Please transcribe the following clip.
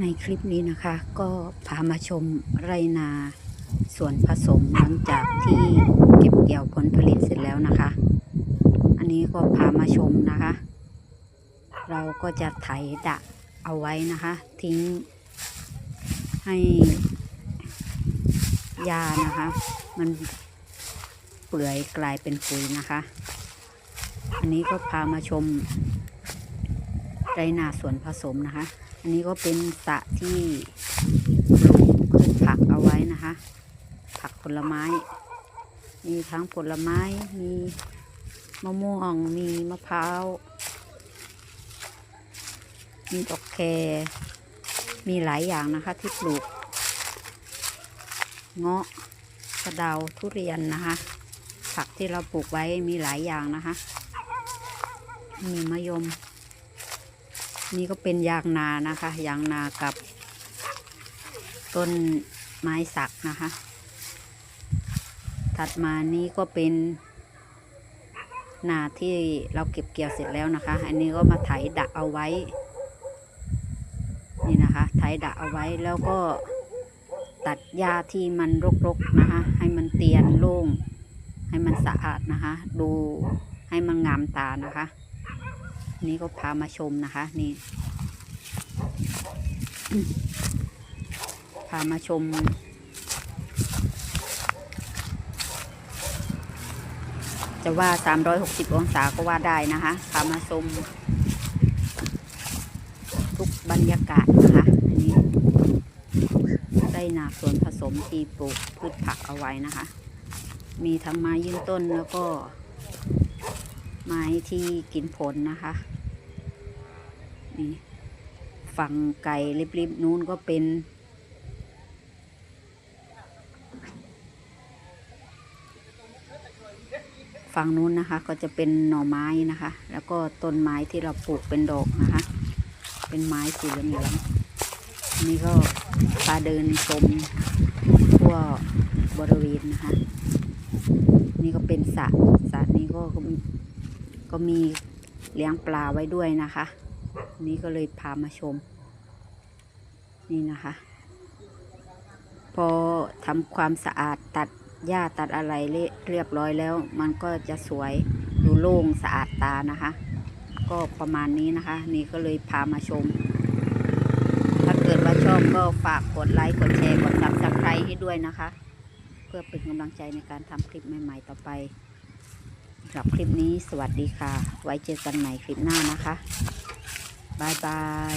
ในคลิปนี้นะคะก็พามาชมไรนาส่วนผสมหลังจากที่เก็บเกี่ยวผลผลิตเสร็จแล้วนะคะ อันนี้ก็พามาชมนะคะ เราก็จะไถดะเอาไว้นะคะ ทิ้งให้ยานะคะ มันเปื่อยกลายเป็นปุ๋ยนะคะ อันนี้ก็พามาชม ไรนาส่วนผสมนะคะ อันนี้ก็เป็นสระที่ปลูกพืชผักเอาไว้นะคะ ผักผลไม้ มีทั้งผลไม้มีมะม่วงมีมะพร้าว มีดอกแครมีหลายอย่างนะคะที่ปลูก เงาะสะเดาทุเรียนนะคะ ผักที่เราปลูกไว้มีหลายอย่างนะคะ มีมะยม นี่ก็เป็นยางนานะคะ ยางนากับ ต้นไม้สักนะคะ ถัดมานี่ก็เป็นนาที่เราเก็บเกี่ยวเสร็จแล้วนะคะ อันนี้ก็มาไถดะเอาไว้ นี่นะคะไถดะเอาไว้แล้วก็ตัดหญ้าที่มันรกๆนะคะ ให้มันเตียนโล่ง ให้มันสะอาดนะคะ ดูให้มันงามตานะคะ นี่ก็พามาชมนะคะ นี่ พามาชม จะว่า 360 องศาก็ว่าได้นะคะ พามาชม ทุกบรรยากาศนะคะนนี้ได้นาสวนผสมที่ปลูกพืชผักเอาไว้นะคะ มีทั้งไม้ยืนต้นแล้วก็ ไม้ที่กินผลนะคะ นี่ฝั่งไก่ริบๆนู้นก็เป็น ฝั่งนู้นนะคะก็จะเป็นหน่อไม้นะคะ แล้วก็ต้นไม้ที่เราปลูกเป็นดอกนะคะ เป็นไม้สีเหลืองๆนนี่ก็พาเดินชมทั่วบริเวณนะคะ นี่ก็เป็นสระสระนี้ก็ ก็มีเลี้ยงปลาไว้ด้วยนะคะ นี่ก็เลยพามาชม นี่นะคะ พอทำความสะอาดตัดหญ้าตัดอะไรเรียบร้อยแล้ว มันก็จะสวยดูโล่งสะอาดตานะคะ ก็ประมาณนี้นะคะ นี่ก็เลยพามาชม ถ้าเกิดว่าชอบก็ฝากกดไลค์กดแชร์กดซับสไครต์ให้ด้วยนะคะ เพื่อเป็นกำลังใจในการทำคลิปใหม่ ๆ ต่อไป หรับคลิปนี้สวัสดีค่ะ ไว้เจอกันใหม่คลิปหน้านะคะบายบาย